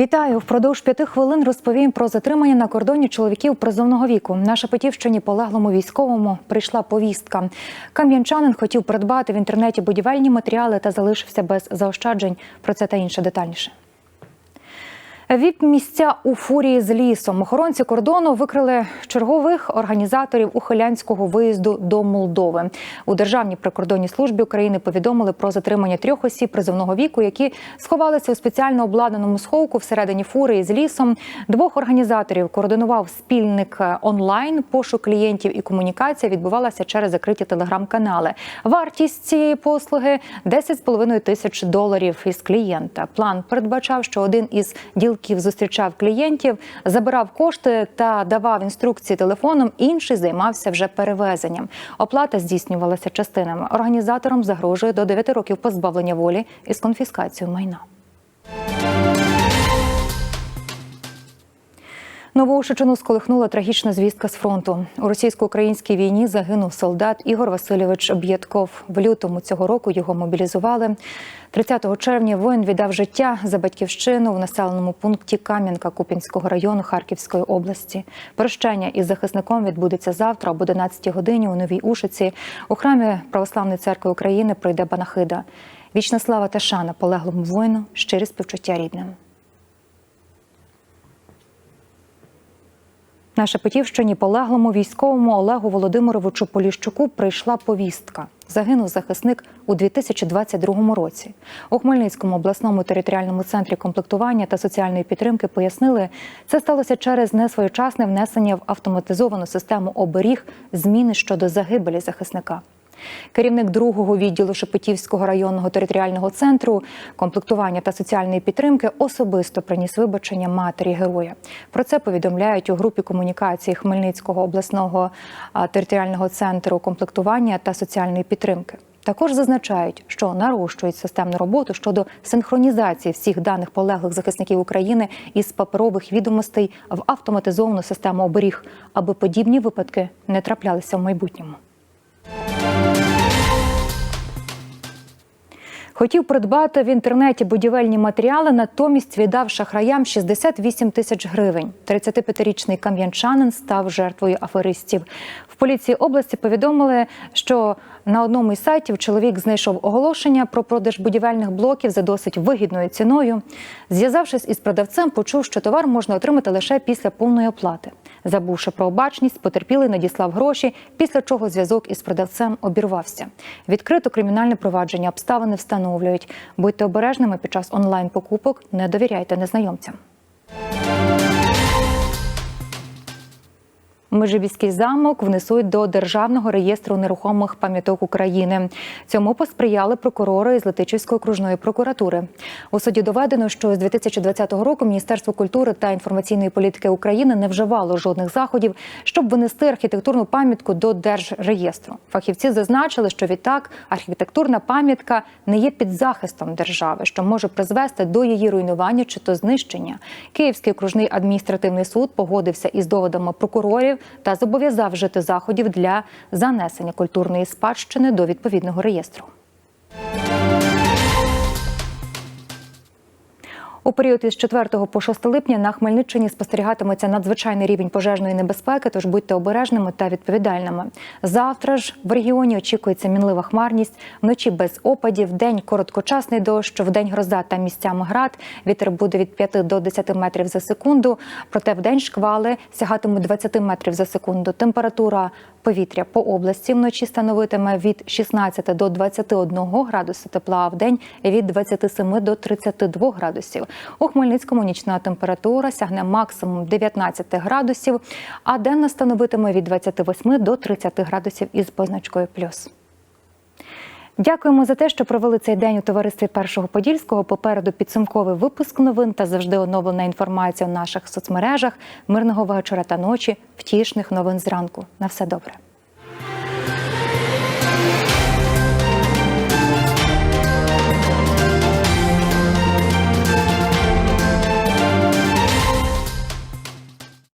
Вітаю! Впродовж п'яти хвилин розповім про затримання на кордоні чоловіків призовного віку. На Шепетівщині полеглому військовому прийшла повістка. Кам'янчанин хотів придбати в інтернеті будівельні матеріали та залишився без заощаджень. Про це та інше детальніше. Віп місця у фурії з лісом. Охоронці кордону викрили чергових організаторів ухилянського виїзду до Молдови. У Державній прикордонній службі України повідомили про затримання трьох осіб призовного віку, які сховалися у спеціально обладнаному сховку всередині фури з лісом. Двох організаторів координував спільник онлайн. Пошук клієнтів і комунікація відбувалася через закриті телеграм-канали. Вартість цієї послуги 10,5 тисяч доларів із клієнта. План передбачав, що один із діл зустрічав клієнтів, забирав кошти та давав інструкції телефоном. Інший займався вже перевезенням. Оплата здійснювалася частинами. Організаторам загрожує до 9 років позбавлення волі із конфіскацією майна. Новоушичину сколихнула трагічна звістка з фронту. У російсько-українській війні загинув солдат Ігор Васильович Б'єтков. В лютому цього року його мобілізували. 30 червня воїн віддав життя за батьківщину в населеному пункті Кам'янка Купінського району Харківської області. Прощання із захисником відбудеться завтра об 11 годині у Новій Ушиці. У храмі Православної церкви України пройде панахида. Вічна слава та шана полеглому воїну, щирі співчуття рідним. На Шепетівщині полеглому військовому Олегу Володимировичу Поліщуку прийшла повістка. Загинув захисник у 2022 році. У Хмельницькому обласному територіальному центрі комплектування та соціальної підтримки пояснили, це сталося через несвоєчасне внесення в автоматизовану систему оберіг зміни щодо загибелі захисника. Керівник другого відділу Шепетівського районного територіального центру комплектування та соціальної підтримки особисто приніс вибачення матері героя. Про це повідомляють у групі комунікації Хмельницького обласного територіального центру комплектування та соціальної підтримки. Також зазначають, що нарощують системну роботу щодо синхронізації всіх даних полеглих захисників України із паперових відомостей в автоматизовану систему оберіг, аби подібні випадки не траплялися в майбутньому. Хотів придбати в інтернеті будівельні матеріали, натомість віддав шахраям 68 тисяч гривень. 35-річний кам'янчанин став жертвою аферистів. В поліції області повідомили, що на одному із сайтів чоловік знайшов оголошення про продаж будівельних блоків за досить вигідною ціною. Зв'язавшись із продавцем, почув, що товар можна отримати лише після повної оплати. Забувши про обачність, потерпілий надіслав гроші, після чого зв'язок із продавцем обірвався. Відкрито кримінальне провадження обставини встановлюють. Будьте обережними під час онлайн покупок, не довіряйте незнайомцям. Межибіський замок внесуть до державного реєстру нерухомих пам'яток України. Цьому посприяли прокурори із Летичівської окружної прокуратури. У суді доведено, що з 2020 року Міністерство культури та інформаційної політики України не вживало жодних заходів, щоб винести архітектурну пам'ятку до держреєстру. Фахівці зазначили, що відтак архітектурна пам'ятка не є під захистом держави, що може призвести до її руйнування чи то знищення. Київський окружний адміністративний суд погодився із доводами прокурорів та зобов'язав вжити заходів для занесення культурної спадщини до відповідного реєстру. У період із 4 по 6 липня на Хмельниччині спостерігатиметься надзвичайний рівень пожежної небезпеки, тож будьте обережними та відповідальними. Завтра ж в регіоні очікується мінлива хмарність, вночі без опадів, день короткочасний дощ, в день гроза та місцями град. Вітер буде від 5 до 10 метрів за секунду. Проте в день шквали сягатимуть 20 метрів за секунду. Температура повітря по області вночі становитиме від 16 до 21 градуса тепла, а в день від 27 до 32 градусів. У Хмельницькому нічна температура сягне максимум 19 градусів, а денна становитиме від 28 до 30 градусів із позначкою плюс. Дякуємо за те, що провели цей день у товаристві Першого Подільського. Попереду підсумковий випуск новин та завжди оновлена інформація у наших соцмережах. Мирного вечора та ночі, втішних новин зранку. На все добре.